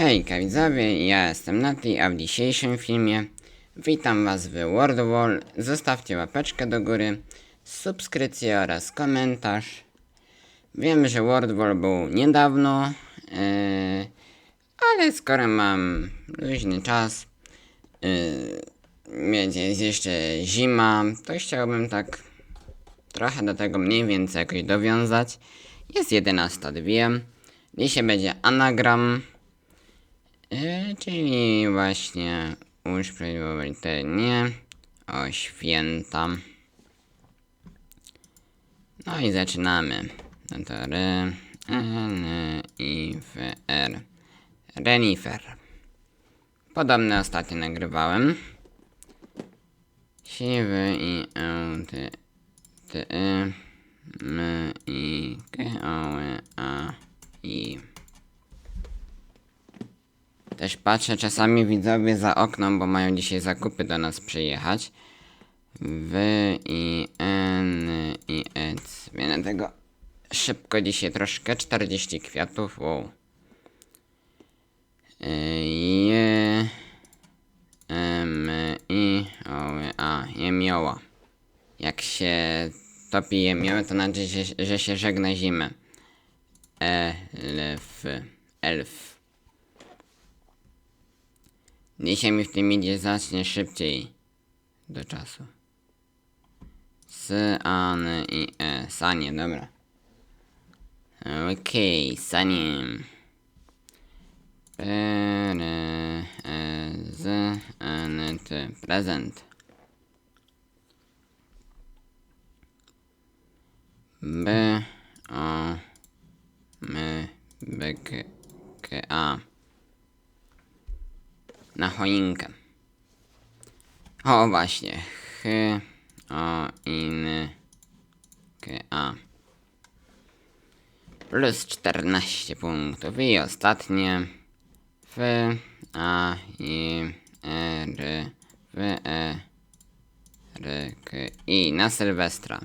Hejka widzowie, ja jestem Nati, a w dzisiejszym filmie witam was w World Wall. Zostawcie łapeczkę do góry, subskrypcję oraz komentarz. Wiem, że World Wall był niedawno, yy, ale skoro mam luźny czas, yy, jest jeszcze zima, to chciałbym tak trochę do tego mniej więcej jakoś dowiązać. Jest 11.02. Dzisiaj będzie anagram. Yy, czyli właśnie usprawiedliwienie o święta. No i zaczynamy. No to re, n, i, f, r. Renifer. Podobne ostatnio nagrywałem. Siwy i e, ty, ty, y, m, i, k, o, y, a, i. Też patrzę czasami widzowie za okno, bo mają dzisiaj zakupy do nas przyjechać. W i n i e. Więc tego szybko dzisiaj troszkę 40 kwiatów. Wow. Y, Je m i o a jemioła. Jak się topi jemiołę, to znaczy, że, że się żegna zimę. Elf. Elf. Dzisiaj mi w tym idzie zacznie szybciej do czasu. S, A, N, I, E. Sanie, dobra. Okej, okay, saniem. P, R, E, Z, N, T. Prezent. B, O, M, B, K, K, A na choinkę. O, właśnie. Ch, o, in, k, a. Plus 14 punktów. I ostatnie. F, a, i, r, w, e, r, k, i. Na Sylwestra.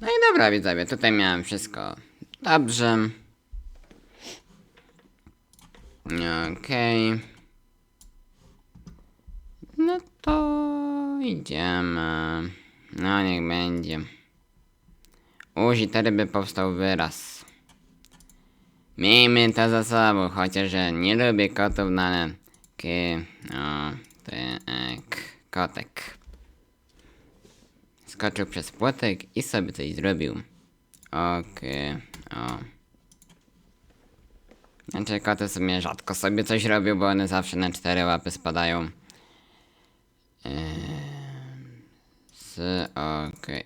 No i dobra, widzowie, tutaj miałem wszystko dobrze. Okej. No to idziemy. No niech będzie. U ryby powstał wyraz. Miejmy to za sobą, chociaż nie lubię kotów, no ale... K, o, ty, e, k, kotek. Skoczył przez płotek i sobie coś zrobił. Okej, o. Znaczy koty sobie rzadko sobie coś robią, bo one zawsze na cztery łapy spadają. Eee,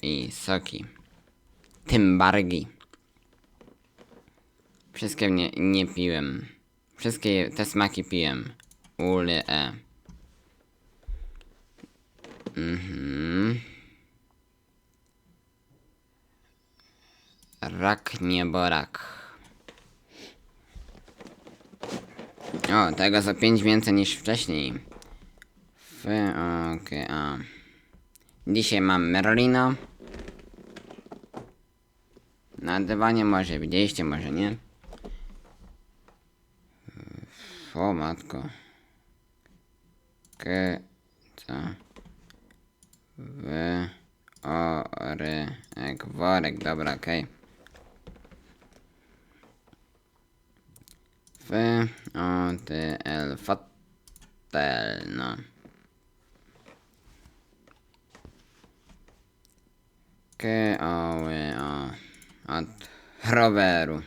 I, soki. Tymbargi. Wszystkie nie, nie piłem. Wszystkie te smaki piłem. Uli, E. Mhm. Rak, nieborak. O, tego za 5 więcej niż wcześniej. F, okej, a. Dzisiaj mam Merlina. Na dywanie może widzieliście, może nie. O matko. K, co? W, o, ry, ek, worek, dobra, okej. Okay. F, O, T, L, fotel, no. K, O, Y, O. Od roweru.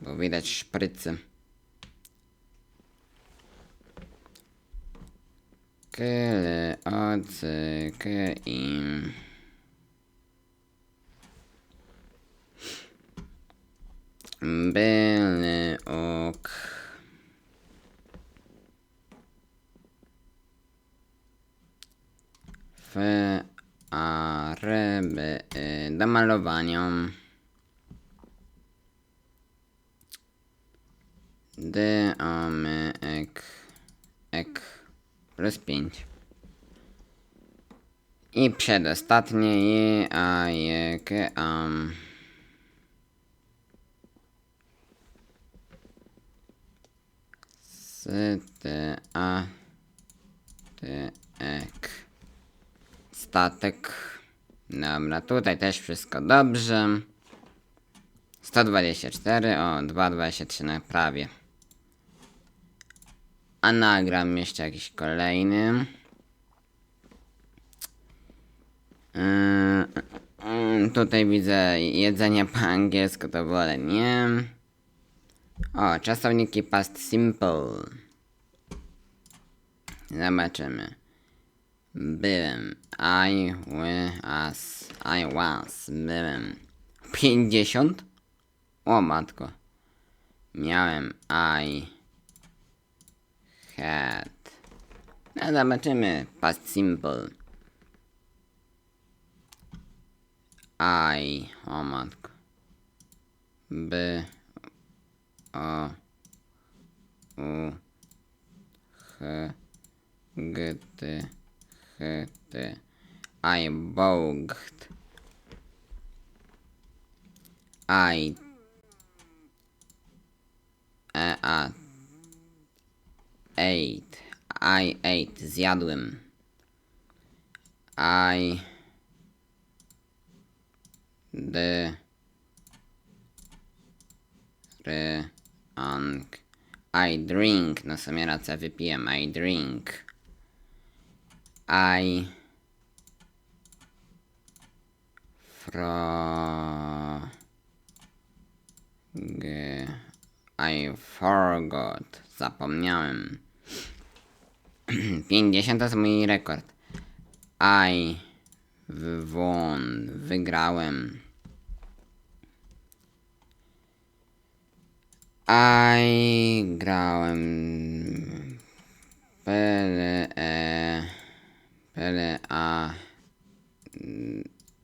Bo widać szprycy. K, L, O, C, K, I. Byle ok. F, A, R, B, malowania. D, O, M, ek, ek, plus 5. I przedostatnie J, A, J, K, A. ty, a, ty, ek. Statek. Dobra, tutaj też wszystko dobrze. 124, o, 223 na prawie. A nagram jeszcze jakiś kolejny. Yy, yy, tutaj widzę jedzenie po angielsku, to wolę nie. O, czasowniki past simple. Zobaczymy. Byłem. I was. I was. Byłem. 50? O matko. Miałem I had. No zobaczymy. Past simple. I. O matko. By. O. U. H. G. Ty. Ty. I boged. I. E, a. Ate. I ate. Zjadłem. I. D. R. Ang. I drink. No w sumie rację wypiłem. I drink. I. Fro. G. I forgot. Zapomniałem. 50 to jest mój rekord. I. Won. Wygrałem. I grałem. Pele. E, pele. A.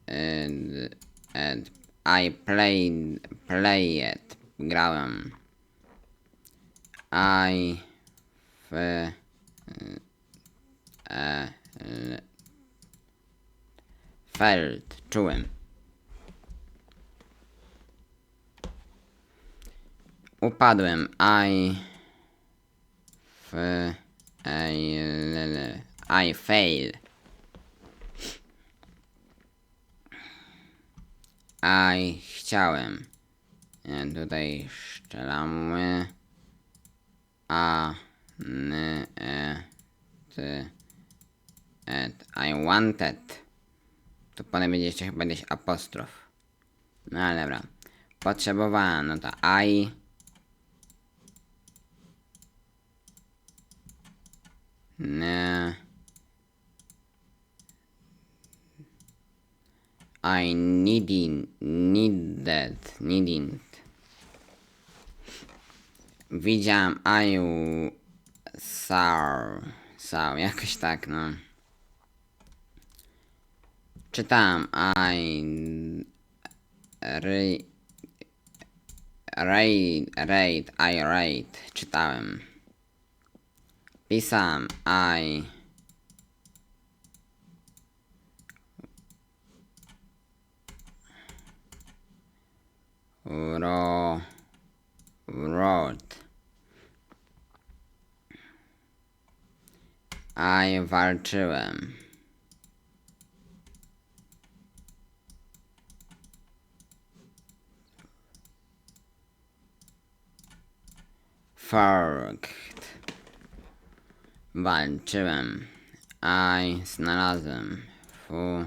Ed, ed, I played. Play it. Grałem. I. F. E. Felt. Czułem. Upadłem. I. F. I. L, l, I fail. I chciałem. Nie, tutaj szczelamy. A. N. E. T. Et. I wanted. Tu potem będzie jeszcze chyba gdzieś apostrof. No ale dobra. Potrzebowałem, no to I. Nie. I needing, needed, needing. Widziałem I saw, saw, jakoś tak, no. Czytałem I re, raid, raid, I raid, czytałem. Pisałem I Walczyłem. Forked. Walczyłem. I znalazłem. Fu.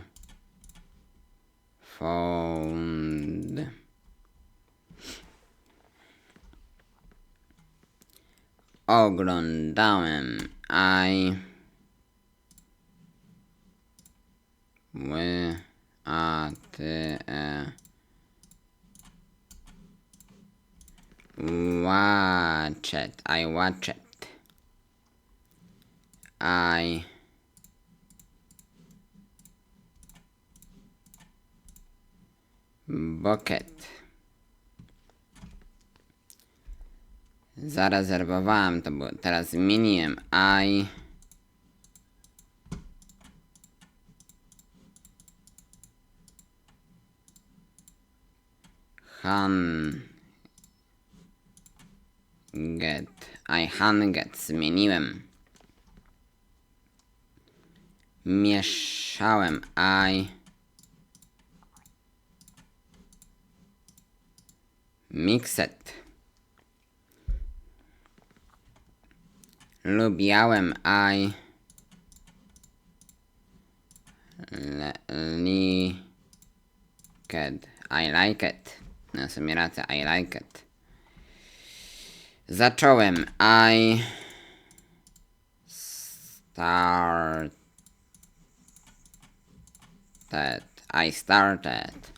Found. Oglądałem. I. Ły. A. Ty. E. Watched. I watched. I. Bucket. Zarezerwowałem to, bo teraz zmieniłem I. Han. get. I hung Zmieniłem. Mieszałem. I mixed. Lubiałem. I le, li. I like it. No, w I like it. Zacząłem. I started. I started.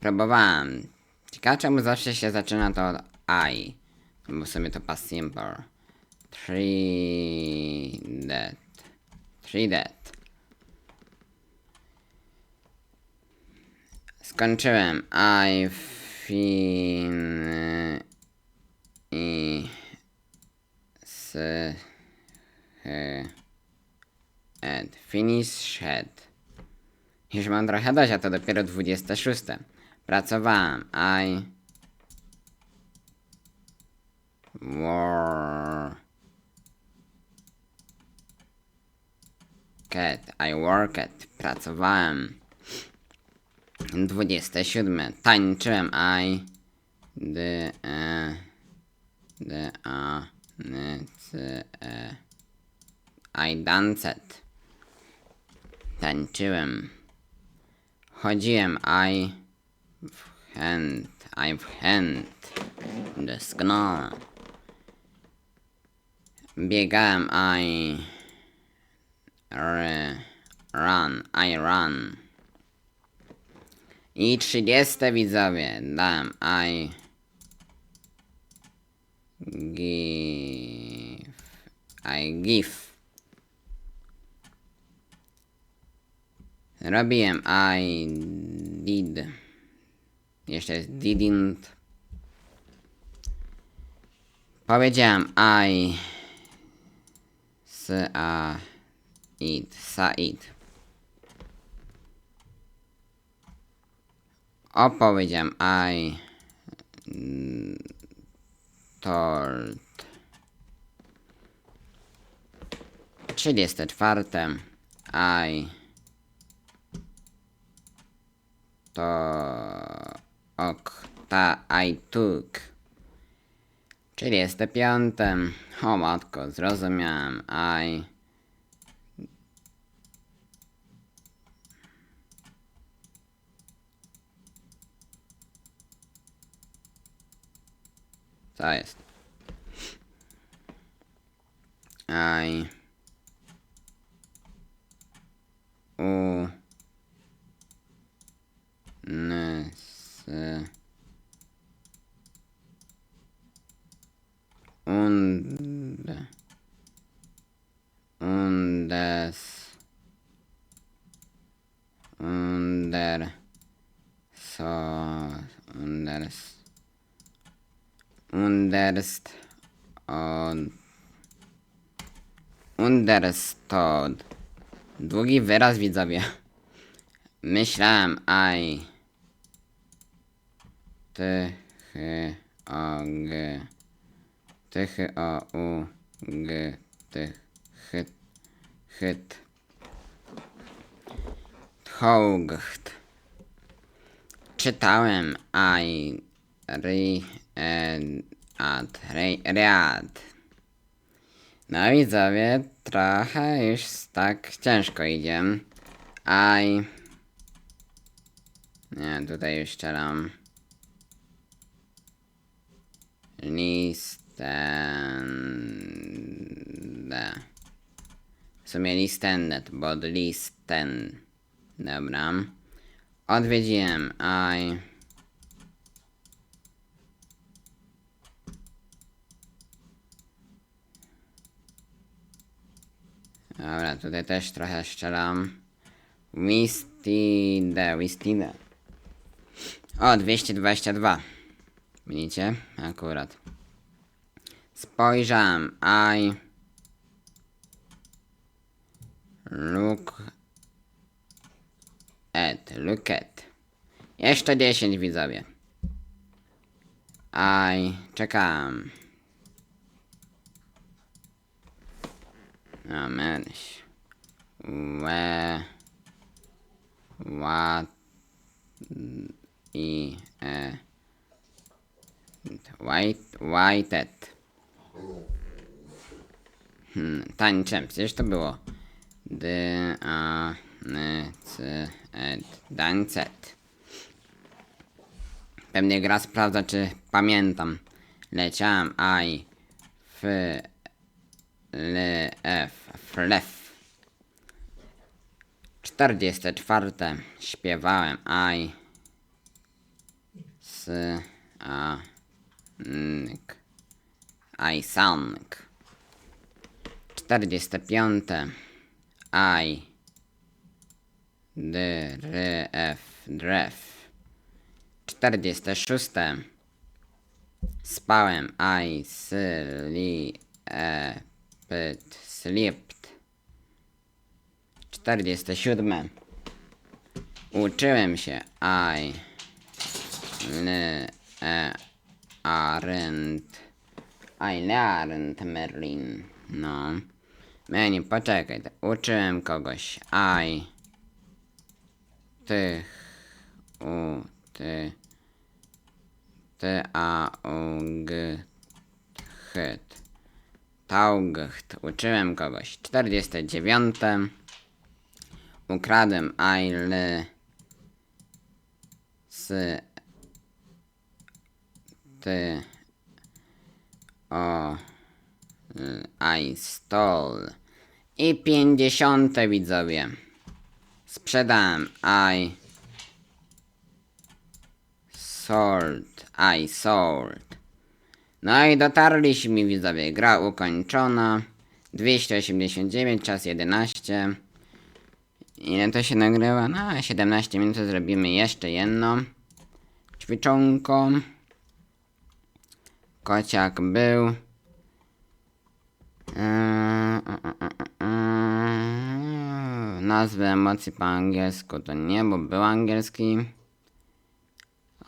Próbowałem. Ciekawe czemu zawsze się zaczyna to od I. Bo w sumie to past simple. Three that. Three that. Skończyłem. I fin i s ed finished. Już mam trochę dość, a to dopiero 26. Pracowałem. I worked. I worked. Pracowałem. 27. Tańczyłem I D E D A N C E I danced. Tańczyłem. Chodziłem I w chęt. I w chęt. Doskonale. Biegałem I r, run. I run. I 30 widzowie. Dam I give I give Robiłem I did. Jeszcze jest didn't. Powiedziałem I s a id Said Opowiedziałem I told 34 I to ok ta I took 35 o matko zrozumiałem I Co jest? I Underst Understood. Długi wyraz widzowie. Myślałem I T H O G T H O U G. T H Hyt Tchogcht. Czytałem Ad Read No widzowie, trochę już tak ciężko idzie. I Nie, tutaj już strzelam. Listende. W sumie listendet, bo listen. Dobra. Odwiedziłem. I. Dobra, tutaj też trochę strzelam. Wistide, Wistide. O, 222. Widzicie? Akurat. Spojrzałem. I look at, look at. Jeszcze 10 widzowie. Aj, czekam. A myśl. Łe. Ła. I. E. White. Whited. Hmm, przecież to było. D. A. N. C. Dancet. Pewnie gra sprawdza, czy pamiętam. Leciałem I. F. L. F. Flef. 44. Śpiewałem I. S. A. Nk. I sang. 45. I. D. R. F. Dref. 46. Spałem. I. Sli. E. Pyt. Slipt. 47. Uczyłem się. I. E. Arendt. I learned Merlin. No. Meni, poczekaj. Uczyłem kogoś. I. Ty. U. Ty. Ty. A. U. G. Hyt. Taugt. Uczyłem kogoś. 49. Ukradłem. L. S. Ty. O. I stole. I pięćdziesiąte widzowie. Sprzedałem. I. Sold. I sold. No i dotarliśmy widzowie. Gra ukończona. 289, czas 11. Ile to się nagrywa? No, 17 minut zrobimy jeszcze jedno. Ćwiczonko. Kociak był. Eee, e, e, e, emocji po angielsku to nie, bo był angielski.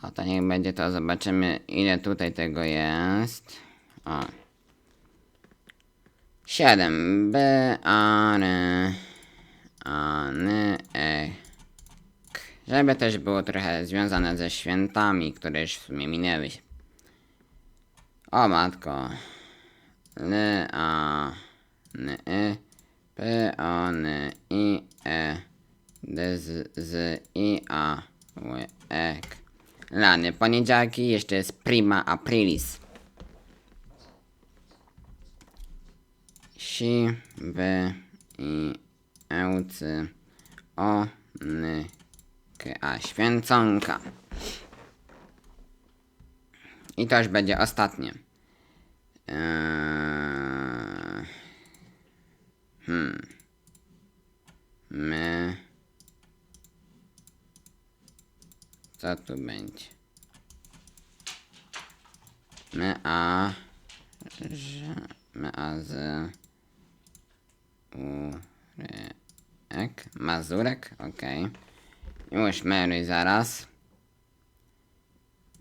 O, to niech będzie to. Zobaczymy, ile tutaj tego jest. O. 7. B, A, R, A, N, E, K. Żeby też było trochę związane ze świętami, które już w sumie minęły. O matko. L, A, N, E, P, O, N, I, E, D, Z, Z, I, A, Ł, E, K. Lany, poniedziałki, jeszcze jest prima aprilis. Si, I, Ełcy, O, N, K, A, święconka. I to już będzie ostatnie. Eee, hmm. My. Co tu będzie? My a. Że, my a z. U. Ry, ek. Mazurek, okej. Już meruj zaraz.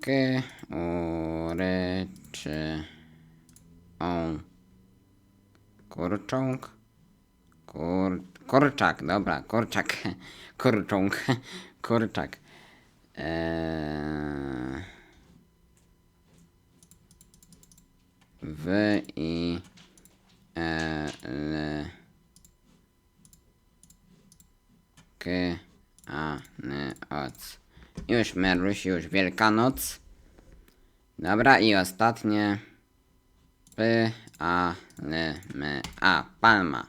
K. U. Ry, czy. O. Kurcząg. Kur, kurczak, dobra, kurczak. Kurcząg. Kurczak. Eee, w i e, l k a n oc. Już Meruś, już Wielkanoc. Dobra i ostatnie. P a l m a Palma.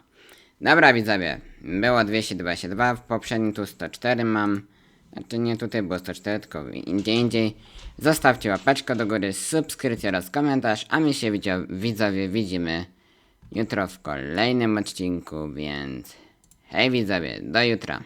Dobra widzowie, było 222, w poprzednim tu 104 mam. Znaczy nie tutaj było 104, tylko gdzie indziej. Zostawcie łapeczkę do góry, subskrypcję oraz komentarz, a my się widzowie widzimy jutro w kolejnym odcinku, więc hej widzowie, do jutra.